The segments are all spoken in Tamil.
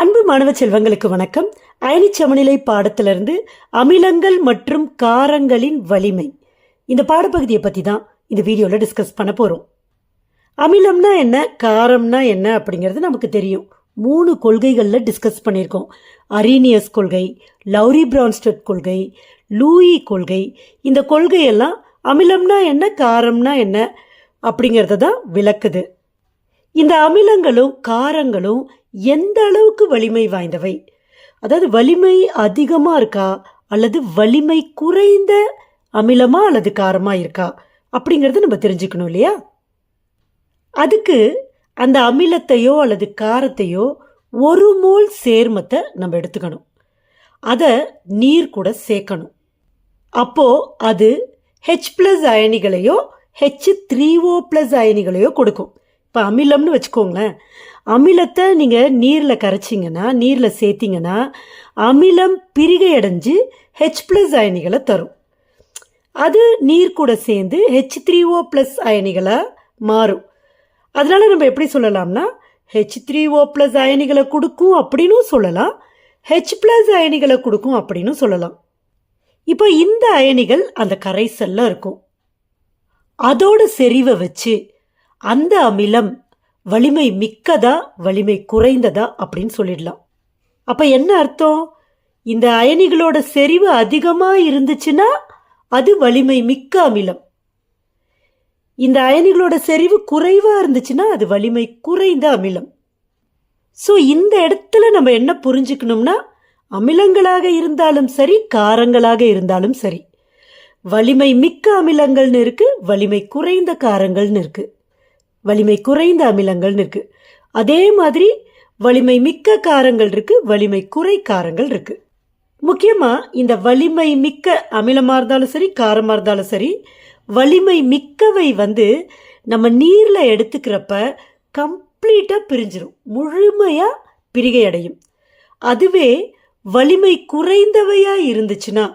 அன்பு மாணவ செல்வங்களுக்கு வணக்கம். அயனி சமநிலை பாடத்திலிருந்து அமிலங்கள் மற்றும் காரங்களின் வலிமை. இந்த பாடப்பகுதியை பற்றி தான் இந்த வீடியோவில் டிஸ்கஸ் பண்ண போகிறோம் அமிலம்னா என்ன காரம்னா என்ன அப்படிங்கிறது நமக்கு தெரியும். மூணு கொள்கைகளில் டிஸ்கஸ் பண்ணியிருக்கோம். அரீனியஸ் கொள்கை லௌரி பிரான்ஸ்டட் கொள்கை லூயி கொள்கை. இந்த கொள்கையெல்லாம் அமிலம்னா என்ன காரம்னா என்ன அப்படிங்கிறத தான் விளக்குது. இந்த அமிலங்களும் காரங்களும் எந்த அளவுக்கு வலிமை வாய்ந்தவை? அதாவது வலிமை அதிகமாக இருக்கா? அல்லது வலிமை குறைந்த அமிலமா அல்லது காரமாக இருக்கா? அப்படிங்கிறத நம்ம தெரிஞ்சுக்கணும் இல்லையா? அதுக்கு அந்த அமிலத்தையோ அல்லது காரத்தையோ ஒரு மோல் சேர்மத்தை நம்ம எடுத்துக்கணும். அதை நீர் கூட சேர்க்கணும். அப்போ அது ஹெச் ப்ளஸ் அயனிகளையோ ஹெச் த்ரீ ஓ ப்ளஸ் அயனிகளையோ கொடுக்கும். இப்போ அமிலம்னு வச்சுக்கோங்களேன். அமிலத்தை நீங்கள் நீரில் கரைச்சிங்கன்னா நீரில் சேர்த்திங்கன்னா அமிலம் பிரிகை அடைஞ்சு ஹெச் ப்ளஸ் அயனிகளை தரும். அது நீர் கூட சேர்ந்து ஹெச் த்ரீ ஓ ப்ளஸ் அயனிகளாக மாறும். அதனால் நம்ம எப்படி சொல்லலாம்னா ஹெச் த்ரீ ஓ ப்ளஸ் அயனிகளை கொடுக்கும் அப்படின்னு சொல்லலாம். ஹெச் ப்ளஸ் அயனிகளை கொடுக்கும் அப்படின்னு சொல்லலாம். இப்போ இந்த அயனிகள் அந்த கரைசல்ல இருக்கும். அதோட செறிவை வச்சு அந்த அமிலம் வலிமை மிக்கதா வலிமை குறைந்ததா அப்படின்னு சொல்லிடலாம். அப்ப என்ன அர்த்தம்? இந்த அயனிகளோட செறிவு அதிகமா இருந்துச்சுன்னா அது வலிமை மிக்க அமிலம். இந்த அயனிகளோட செறிவு குறைவா இருந்துச்சுன்னா அது வலிமை குறைந்த அமிலம். ஸோ இந்த இடத்துல நம்ம என்ன புரிஞ்சுக்கணும்னா அமிலங்களாக இருந்தாலும் சரி காரங்களாக இருந்தாலும் சரி வலிமை மிக்க அமிலங்கள்னு இருக்கு வலிமை குறைந்த காரங்கள்னு இருக்குது வலிமை குறைந்த அமிலங்கள்னு இருக்கு. அதே மாதிரி வலிமை மிக்க காரங்கள் இருக்கு வலிமை குறை காரங்கள் இருக்கு. முக்கியமா இந்த வலிமை மிக்க அமிலமா இருந்தாலும் சரி காரமா இருந்தாலும் சரி வலிமை மிக்கவை வந்து நம்ம நீர்ல எடுத்துக்கிறப்ப கம்ப்ளீட்டா பிரிஞ்சிடும் முழுமையா பிரிகை அடையும். அதுவே வலிமை குறைந்தவையா இருந்துச்சுன்னா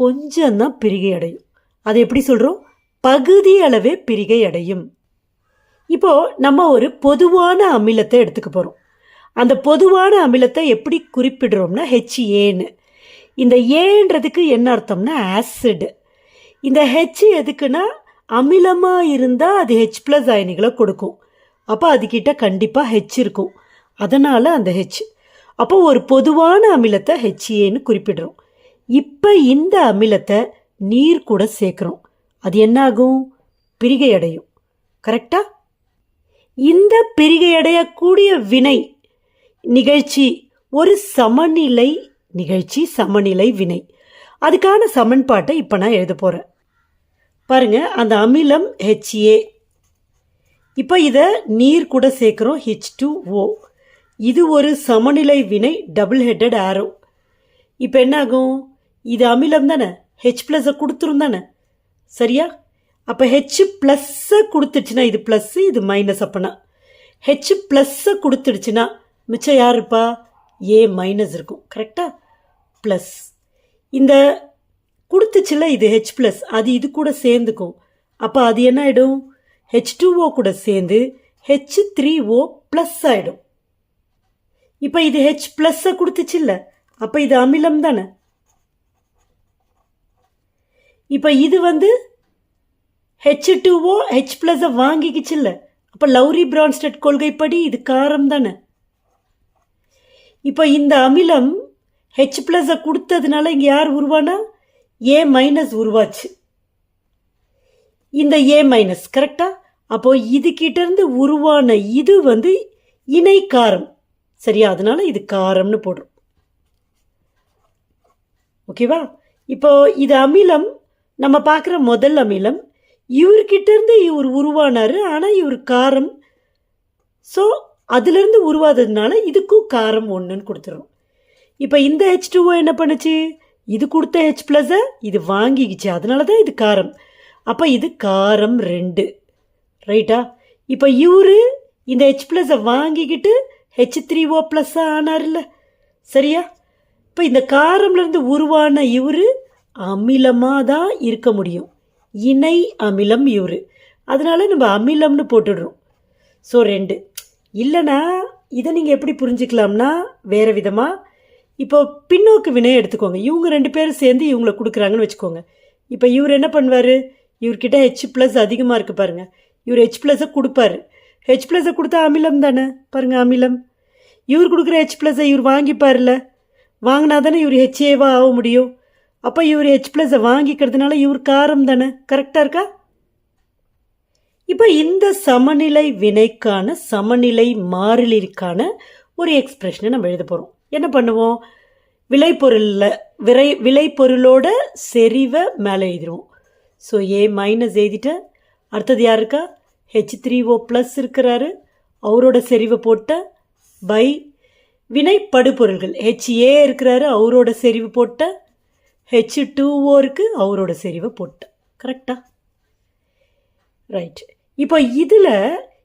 கொஞ்சம் தான் பிரிகை அடையும். அதை எப்படி சொல்றோம்? பகுதி அளவே பிரிகை அடையும். இப்போது நம்ம ஒரு பொதுவான அமிலத்தை எடுத்துக்க போகிறோம் அந்த பொதுவான அமிலத்தை எப்படி குறிப்பிடுறோம்னா ஹெச்ஏன்னு இந்த ஏன்றதுக்கு என்ன அர்த்தம்னா ஆசிட் இந்த ஹெச் எதுக்குன்னா அமிலமாக இருந்தால் அது ஹெச் ப்ளஸ் அயனிகளை கொடுக்கும். அப்போ அதுக்கிட்ட கண்டிப்பாக ஹெச் இருக்கும். அதனால் அந்த ஹெச் அப்போ ஒரு பொதுவான அமிலத்தை ஹெச்ஏன்னு குறிப்பிடுறோம். இப்போ இந்த அமிலத்தை நீர் கூட சேர்க்குறோம். அது என்னாகும்? பிரிகை அடையும். கரெக்டாக இந்த பிரிகையடையக்கூடிய வினை நிகழ்ச்சி ஒரு சமநிலை நிகழ்ச்சி சமநிலை வினை. அதுக்கான சமன்பாட்டை இப்போ நான் எழுத போகிறேன் பாருங்கள் அந்த அமிலம் ஹெச்ஏ இப்போ இதை நீர் கூட சேர்க்குறோம் ஹெச் டூ ஓ இது ஒரு சமநிலை வினை டபுள் ஹெட்டட் ஆரோ இப்போ என்னாகும்? இது அமிலம் தானே? ஹெச் ப்ளஸை கொடுத்துரும் தானே சரியா? அப்போ ஹெச் ப்ளஸ்ஸை கொடுத்துடுச்சுன்னா இது ப்ளஸ்ஸு இது மைனஸ் அப்போனா. ஹெச் ப்ளஸ்ஸை கொடுத்துடுச்சுன்னா மிச்சம் யார் இருப்பா? ஏ மைனஸ் இருக்கும். கரெக்டாக ப்ளஸ் இந்த கொடுத்துச்சுல இது ஹெச் ப்ளஸ் அது இது கூட சேர்ந்துக்கும். அப்போ அது என்ன ஆகிடும் ஹெச் டூ ஓ கூட சேர்ந்து ஹெச் த்ரீ ஓ ப்ளஸ் ஆகிடும் இப்போ இது ஹெச் ப்ளஸ்ஸை கொடுத்துச்சுல்ல? அப்போ இது அமிலம் தானே? இப்போ இது வந்து ஹெச் டூவோ ஹெச் ப்ளஸை வாங்கிக்கிச்சில்ல. அப்போ லவ்ரி பிரான்ஸ்டட் கொள்கைப்படி இது காரம் தானே. இப்போ இந்த அமிலம் ஹெச் ப்ளஸை கொடுத்ததுனால இங்கே யார் உருவானா? ஏ மைனஸ் உருவாச்சு. இந்த ஏ மைனஸ் கரெக்டாக அப்போ இது உருவான இது வந்து இணை காரம். சரியா? அதனால இது காரம்னு போடுறோம். ஓகேவா? இப்போ இது அமிலம் நம்ம பார்க்குற முதல் அமிலம் இவர்கிட்ட இருந்து இவர் உருவானார் ஆனால் இவர் காரம். ஸோ அதுலேருந்து உருவாததுனால இதுக்கும் காரம் ஒன்றுன்னு கொடுத்துரும் இப்போ இந்த ஹெச் டூஓ என்ன பண்ணுச்சு? இது கொடுத்த ஹெச் ப்ளஸை இது வாங்கிக்கிச்சு. அதனால தான் இது காரம். அப்போ இது காரம் ரெண்டு. ரைட்டா? இப்போ இவர் இந்த ஹெச் ப்ளஸை வாங்கிக்கிட்டு ஹெச் த்ரீ ஓ ப்ளஸ்ஸாக ஆனார்ல சரியா? இப்போ இந்த காரம்லேருந்து உருவான இவர் அமிலமாக தான் இருக்க முடியும். இணை அமிலம் இவர். அதனால நம்ம அமிலம்னு போட்டுடுறோம். ஸோ ரெண்டு. இல்லைனா இதை நீங்கள் எப்படி புரிஞ்சுக்கலாம்னா வேறு விதமாக இப்போ பின்னோக்கு வினையை எடுத்துக்கோங்க. இவங்க ரெண்டு பேரும் சேர்ந்து இவங்களை கொடுக்குறாங்கன்னு வச்சுக்கோங்க. இப்போ இவர் என்ன பண்ணுவார்? இவர்கிட்ட ஹெச் ப்ளஸ் அதிகமாக இருக்குது பாருங்கள் இவர் ஹெச் ப்ளஸை கொடுப்பாரு. ஹெச் ப்ளஸை கொடுத்தா அமிலம் தானே? பாருங்கள் அமிலம். இவர் கொடுக்குற ஹெச் ப்ளஸை இவர் வாங்கிப்பார்ல. வாங்கினா தானே இவர் ஹெச்ஏவாக ஆக முடியும்? அப்போ இவர் ஹெச் ப்ளஸை வாங்கிக்கிறதுனால இவர் காரம் தானே? கரெக்டாக இருக்கா? இப்போ இந்த சமநிலை வினைக்கான சமநிலை மாறிலிற்கான ஒரு எக்ஸ்பிரஷனை நம்ம எழுத போகிறோம் என்ன பண்ணுவோம்? விளைபொருளில் விரை விளைபொருளோட செறிவை மேலே எழுதிடுவோம் ஸோ ஏ மைனஸ் எழுதிட்ட அடுத்தது யார் இருக்கா? ஹெச் த்ரீ ஓ ப்ளஸ் இருக்கிறாரு. அவரோட செறிவை போட்ட பை வினை படுபொருள்கள் ஹெச் ஏ இருக்கிறாரு அவரோட செறிவு போட்ட ஹெச் டூ ஓருக்கு அவரோட செறிவை போட்டேன் கரெக்டா ரைட் இப்போ இதில்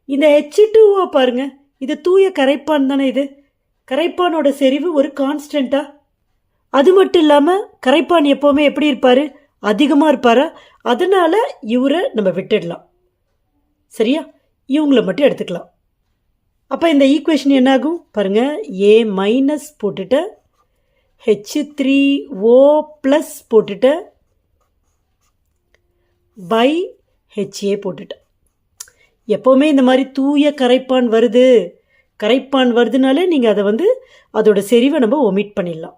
இந்த ஹெச் டூஓ பாருங்கள் பாருங்க. இது தூய கரைப்பான் தானே இது? கரைப்பானோட செறிவு ஒரு கான்ஸ்டண்ட்டா அது மட்டும் இல்லாமல் கரைப்பான் எப்போவுமே எப்படி இருப்பார்? அதிகமாக இருப்பாரா? அதனால் இவரை நம்ம விட்டுடலாம். சரியா? இவங்கள மட்டும் எடுத்துக்கலாம். அப்போ இந்த ஈக்குவேஷன் என்னாகும்? பாருங்கள் ஏ மைனஸ் போட்டுட்ட ஹெச் த்ரீ ஓ ப்ளஸ் போட்டுட்டேன் பை ஹெச்ஏ போட்டுட்டேன் எப்போவுமே இந்த மாதிரி தூய கரைப்பான் வருது. கரைப்பான் வருதுனாலே நீங்கள் அதை வந்து அதோட செறிவை நம்ம ஒமிட் பண்ணிடலாம்.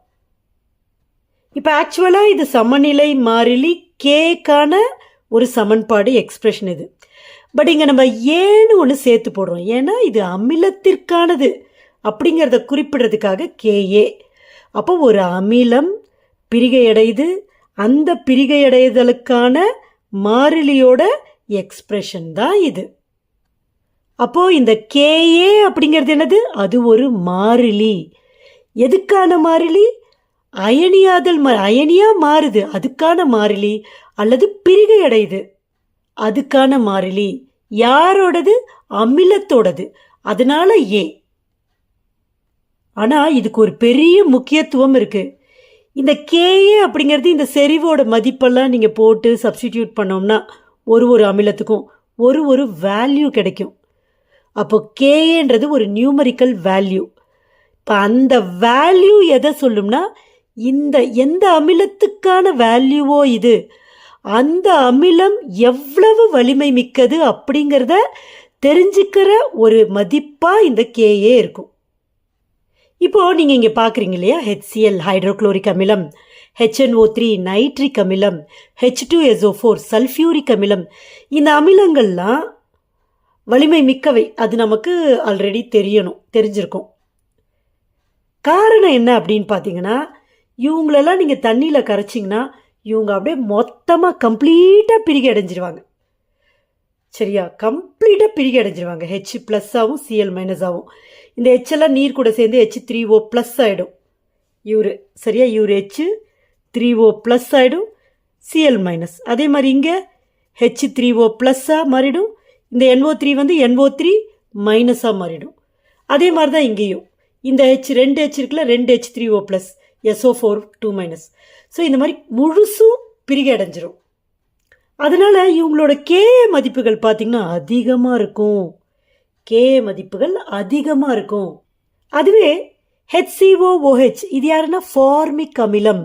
இப்போ ஆக்சுவலாக இது சமநிலை மாறிலி கேக்கான ஒரு சமன்பாடு எக்ஸ்ப்ரெஷன் இது. பட் இங்கே நம்ம ஏன்னு ஒன்று சேர்த்து போடுறோம். ஏன்னா இது அமிலத்திற்கானது. அப்படிங்கிறத குறிப்பிடுறதுக்காக கேஏ அப்போ ஒரு அமிலம் பிரிகையடையுது அந்த பிரிகையடைதலுக்கான மாறிலியோட எக்ஸ்பிரஷன் தான் இது. அப்போ இந்த கேஏ அப்படிங்கிறது என்னது? அது ஒரு மாறிலி. எதுக்கான மாறிலி? அயனியாதல் மா அயனியா மாறுது. அதுக்கான மாறிலி அல்லது பிரிகை அடையுது அதுக்கான மாறிலி. யாரோடது? அமிலத்தோடது. அதனால ஏ ஆனால் இதுக்கு ஒரு பெரிய முக்கியத்துவம் இருக்குது இந்த கேஏ அப்படிங்கிறது இந்த செறிவோட மதிப்பெல்லாம் நீங்கள் போட்டு சப்ஸ்டிடியூட் பண்ணோம்னா ஒரு ஒரு அமிலத்துக்கும் ஒரு ஒரு வேல்யூ கிடைக்கும். அப்போ கேஏன்றது ஒரு நியூமரிக்கல் வேல்யூ இப்போ அந்த வேல்யூ எதை சொல்லும்னா இந்த எந்த அமிலத்துக்கான வேல்யூவோ இது? அந்த அமிலம் எவ்வளவு வலிமை மிக்கது அப்படிங்கிறத தெரிஞ்சுக்கிற ஒரு மதிப்பாக இந்த கேஏ இருக்கும். இப்போ நீங்கள் இங்கே பார்க்குறீங்க இல்லையா? ஹெச்சிஎல் ஹைட்ரோக்ளோரிக் அமிலம் H N O three nitric அமிலம் H two S O four sulphuric அமிலம். இந்த அமிலங்கள்லாம் வலிமை மிக்கவை. அது நமக்கு ஆல்ரெடி தெரியணும் தெரிஞ்சிருக்கும். காரணம் என்ன அப்படின்னு பார்த்தீங்கன்னா இவங்களெல்லாம் நீங்கள் தண்ணியில் கரைச்சிங்கன்னா இவங்க அப்படியே மொத்தமாக கம்ப்ளீட்டாக பிரிகை அடைஞ்சிருவாங்க. சரியா? கம்ப்ளீட்டாக பிரிகை அடைஞ்சிருவாங்க. ஹெச் ப்ளஸ்ஸாகவும் சிஎல் மைனஸாகவும் இந்த எச்செல்லாம் நீர் கூட சேர்ந்து ஹெச் த்ரீ ஓ ப்ளஸ் ஆகிடும் இவர் சரியா? இவர் ஹெச் த்ரீ ஓ ப்ளஸ் ஆகிடும் சிஎல் மைனஸ் அதே மாதிரி இங்கே ஹெச் த்ரீ ஓ ப்ளஸ்ஸாக மாறிடும். இந்த என்ஓ த்ரீ வந்து என்ஓ த்ரீ மைனஸாக மாறிடும். அதே மாதிரி தான் இங்கேயும். இந்த ஹெச் ரெண்டு ஹெச் இருக்குல்ல ரெண்டு H three O plus S O four two minus so இந்த மாதிரி முழுசும் பிரிகை அடைஞ்சிரும். அதனால் இவங்களோட கே மதிப்புகள் பார்த்திங்கன்னா அதிகமாக இருக்கும். கே மதிப்புகள் அதிகமாக இருக்கும். அதுவே ஹெச்சிஓஓஹெச் இது யாருன்னா ஃபார்மிக் அமிலம்.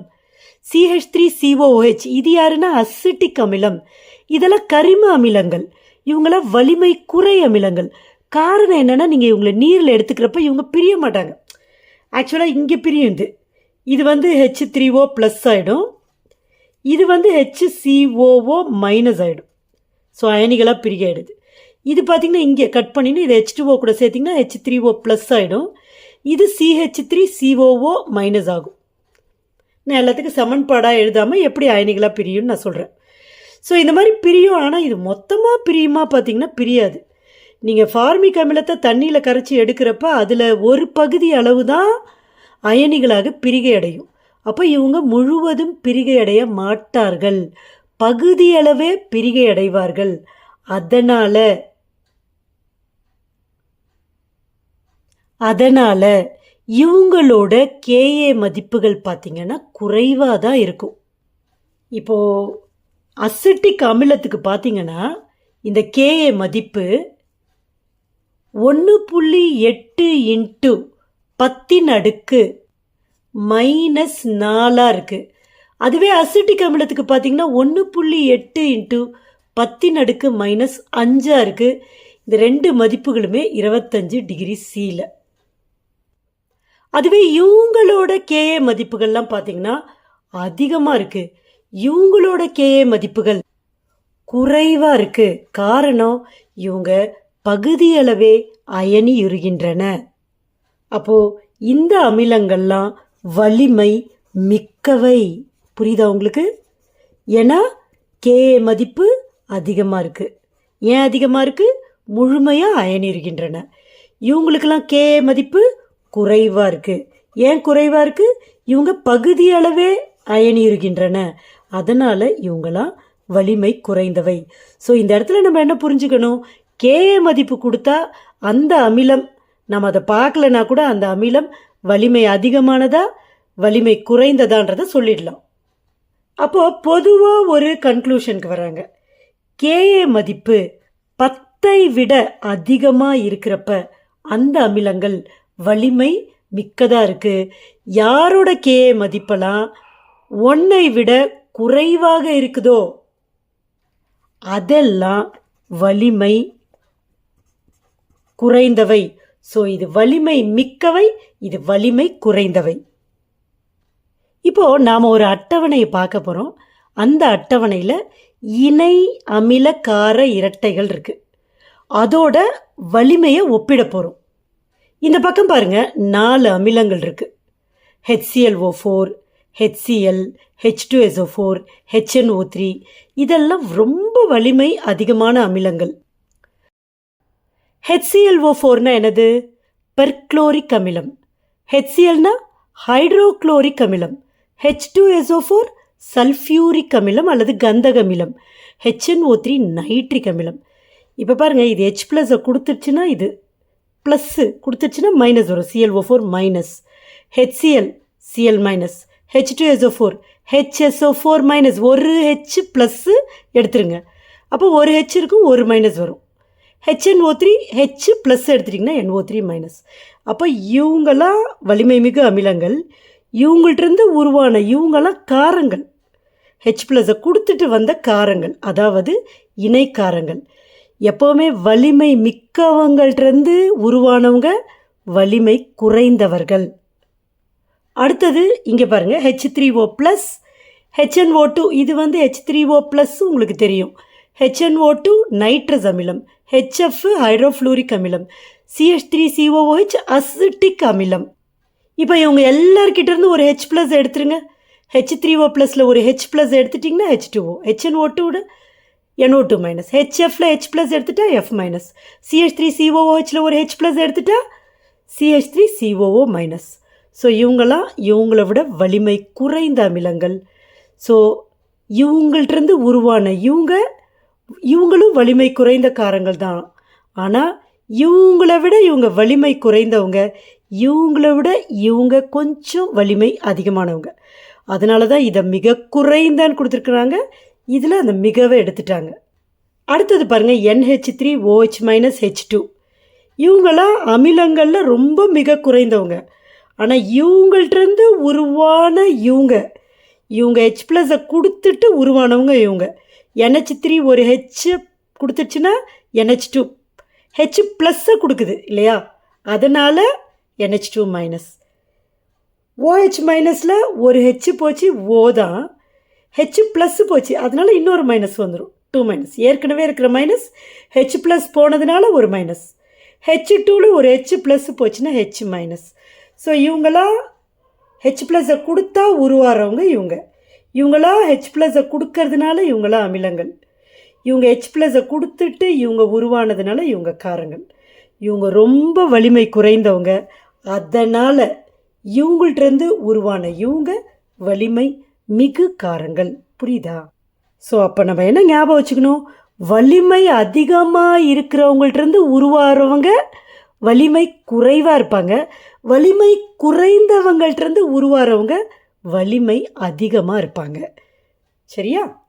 சிஹெச் த்ரீ சிஓஓஹெச் இது யாருன்னா அசிட்டிக் அமிலம். இதெல்லாம் கரிம அமிலங்கள். இவங்களாம் வலிமை குறை அமிலங்கள். காரணம் என்னென்னா நீங்கள் இவங்களை நீரில் எடுத்துக்கிறப்ப இவங்க பிரிய மாட்டாங்க. ஆக்சுவலாக இங்கே பிரியும் இது. இது வந்து ஹெச் த்ரீ ஓ ப்ளஸ் ஆகிடும் இது வந்து H C O O minus ஆகிடும் ஸோ அயனிகளாக பிரியாயிடுது இது பார்த்திங்கன்னா இங்கே கட் பண்ணின்னு இது ஹெச் டூஓ கூட சேர்த்திங்கன்னா ஹெச் த்ரீ ஓ ப்ளஸ் ஆகிடும் இது சிஹெச் த்ரீ சிஓஓ மைனஸ் ஆகும். நான் எல்லாத்துக்கும் சமன்பாடாக எழுதாமல் எப்படி அயனிகளாக பிரியும்னு நான் சொல்கிறேன் ஸோ இந்த மாதிரி பிரியும் ஆனால் இது மொத்தமாக பிரியுமா பார்த்தீங்கன்னா பிரியாது. நீங்கள் ஃபார்மிக் அமிலத்தை தண்ணியில் கரைச்சி எடுக்கிறப்ப அதில் ஒரு பகுதி அளவு தான் அயனிகளாக பிரிகை அடையும் அப்போ இவங்க முழுவதும் பிரிகை அடைய மாட்டார்கள். பகுதியளவே பிரிகை அடைவார்கள் அதனால் அதனால் இவங்களோட கேஏ மதிப்புகள் பார்த்திங்கன்னா குறைவாக தான் இருக்கும். இப்போது அசிட்டிக் அமிலத்துக்கு பார்த்தீங்கன்னா இந்த கேஏ மதிப்பு ஒன்று புள்ளி எட்டு இன்ட்டு பத்தின் அடுக்கு மைனஸ் நாலாக இருக்குது அதுவே அசிட்டிக் அமிலத்துக்கு பார்த்தீங்கன்னா ஒன்று புள்ளி எட்டு இன்ட்டு பத்தின் அடுக்கு மைனஸ் அஞ்சாக இருக்குது இந்த ரெண்டு மதிப்புகளுமே இருபத்தஞ்சு டிகிரி சியில் அதுவே இவங்களோட கேஏ மதிப்புகள்லாம் பார்த்தீங்கன்னா அதிகமாக இருக்குது இவங்களோட கேஏ மதிப்புகள் குறைவாக இருக்குது காரணம் இவங்க பகுதியளவே அயனி இருகின்றன அப்போது இந்த அமிலங்கள்லாம் வலிமை மிக்கவை. புரியுதா உங்களுக்கு? ஏன்னா கே மதிப்பு அதிகமாக இருக்குது ஏன் அதிகமாக இருக்குது முழுமையாக அயனி இருக்கின்றன இவங்களுக்கெல்லாம் கே மதிப்பு குறைவாக இருக்குது ஏன் குறைவாக இருக்குது இவங்க பகுதியளவே அயனி இருக்கின்றன அதனால் இவங்களாம் வலிமை குறைந்தவை. ஸோ இந்த இடத்துல நம்ம என்ன புரிஞ்சுக்கணும்? கேஏ மதிப்பு கொடுத்தா அந்த அமிலம் நம்ம அதை பார்க்கலனா கூட அந்த அமிலம் வலிமை அதிகமானதா வலிமை குறைந்ததான்றதை சொல்லிடலாம். அப்போது பொதுவாக ஒரு கன்க்ளூஷனுக்கு வராங்க. கேஏ மதிப்பு பத்தை விட அதிகமாக இருக்கிறப்ப அந்த அமிலங்கள் வலிமை மிக்கதாக இருக்குது யாரோட கே மதிப்பெல்லாம் ஒன்றை விட குறைவாக இருக்குதோ? அதெல்லாம் வலிமை குறைந்தவை. ஸோ இது வலிமை மிக்கவை இது வலிமை குறைந்தவை. இப்போ நாம் ஒரு அட்டவணையை பார்க்க போகிறோம் அந்த அட்டவணையில் இணை அமில கார இரட்டைகள் இருக்குது அதோட வலிமையை ஒப்பிட போகிறோம் இந்த பக்கம் பாருங்க நாலு அமிலங்கள் இருக்கு. H C L O four H C L H two S O four H N O three இதெல்லாம் ரொம்ப வலிமை அதிகமான அமிலங்கள். ஹெச்சிஎல்ஓ ஃபோர்னா என்னது? பெர்க்ளோரிக் அமிலம். ஹெச்சிஎல்னா ஹைட்ரோக்ளோரிக் அமிலம். H two S O four sulphuric அமிலம் அல்லது கந்தக அமிலம். ஹெச்என்ஓ த்ரீ நைட்ரிக் அமிலம். இப்போ பாருங்கள் இது ஹெச் ப்ளஸை கொடுத்துருச்சுன்னா இது ப்ளஸ்ஸு கொடுத்துருச்சுன்னா மைனஸ் வரும். C L O four minus H C L C L minus H two S O four H S O four minus ஒரு ஹெச் ப்ளஸ்ஸு எடுத்துருங்க. அப்போ ஒரு ஹெச் இருக்கும் ஒரு மைனஸ் வரும். H N O three H plus எடுத்துட்டிங்கன்னா என்ஓ த்ரீ மைனஸ் அப்போ இவங்களாம் வலிமை மிகு அமிலங்கள். இவங்கள்ட்டிருந்து உருவான இவங்களாம் காரங்கள். ஹெச் ப்ளஸை கொடுத்துட்டு வந்த காரங்கள் அதாவது இணைக்காரங்கள். எப்போவுமே வலிமை மிக்கவங்கள்டிருந்து உருவானவங்க வலிமை குறைந்தவர்கள். அடுத்தது இங்கே பாருங்கள் H three O plus H N O two இது வந்து ஹெச் த்ரீ ஓ ப்ளஸ் உங்களுக்கு தெரியும். H N O two nitrous அமிலம் ஹெச்எஃப் ஹைட்ரோஃப்ளூரிக் அமிலம் C H three C O O H acetic அமிலம். இப்போ இவங்க எல்லார்கிட்டேருந்து ஒரு ஹெச் ப்ளஸ் எடுத்துருங்க. ஹெச் த்ரீ ஓ ப்ளஸில் ஒரு ஹெச் ப்ளஸ் எடுத்துட்டிங்கன்னா H two O H N O டூட N O two minus ஹெச்எஃப்ல ஹெச் ப்ளஸ் எடுத்துட்டா F minus C H three சிஓஓஹெச்சில் ஒரு ஹெச் ப்ளஸ் எடுத்துட்டா C H three C O O minus so இவங்களாம் இவங்கள விட வலிமை குறைந்த அமிலங்கள். ஸோ இவங்கள்டிருந்து உருவான இவங்க இவங்களும் வலிமை குறைந்த காரங்கள் தான். ஆனால் இவங்கள விட இவங்க வலிமை குறைந்தவங்க இவங்கள விட இவங்க கொஞ்சம் வலிமை அதிகமானவங்க. அதனால தான் இதை மிக குறைந்தான்னு கொடுத்துருக்குறாங்க. இதில் அந்த மிகவை எடுத்துட்டாங்க. அடுத்தது பாருங்கள் N H three O H minus H two இவங்களாம் அமிலங்களில் ரொம்ப மிக குறைந்தவங்க. ஆனால் இவங்கள்ட்டிருந்து உருவான இவங்க இவங்க ஹெச் ப்ளஸை கொடுத்துட்டு உருவானவங்க இவங்க. என்ஹெச் த்ரீ ஒரு ஹெச் கொடுத்துச்சுன்னா என்ஹெச் டூ ஹெச் ப்ளஸ்ஸை கொடுக்குது இல்லையா? அதனால் என்ஹெச் டூ மைனஸ் ஓஹெச் மைனஸில் ஒரு ஹெச் போச்சு ஓ தான். ஹெச் ப்ளஸ் போச்சு. அதனால் இன்னொரு மைனஸ் வந்துடும் டூ மைனஸ் ஏற்கனவே இருக்கிற மைனஸ் ஹெச் ப்ளஸ் போனதுனால ஒரு மைனஸ் ஹெச் டூவில் ஒரு ஹெச் ப்ளஸ் போச்சுன்னா ஹெச் மைனஸ் ஸோ இவங்களாம் ஹெச் ப்ளஸை கொடுத்தா உருவாகிறவங்க இவங்க. இவங்களாம் ஹெச் ப்ளஸை கொடுக்கறதுனால இவங்களாம் அமிலங்கள். இவங்க ஹெச் ப்ளஸை கொடுத்துட்டு இவங்க உருவானதுனால இவங்க காரங்கள். இவங்க ரொம்ப வலிமை குறைந்தவங்க. அதனால் இவங்கள்ட்டேருந்து உருவான இவங்க வலிமை மிகு காரங்கள் புரியுதா? ஸோ அப்போ நம்ம என்ன ஞாபகம் வச்சுக்கணும்? வலிமை அதிகமாக இருக்கிறவங்கள்ட்டேருந்து உருவாகிறவங்க வலிமை குறைவாக இருப்பாங்க. வலிமை குறைந்தவங்கள்ட்டேருந்து உருவாகிறவங்க வலிமை அதிகமாக இருப்பாங்க. சரியா?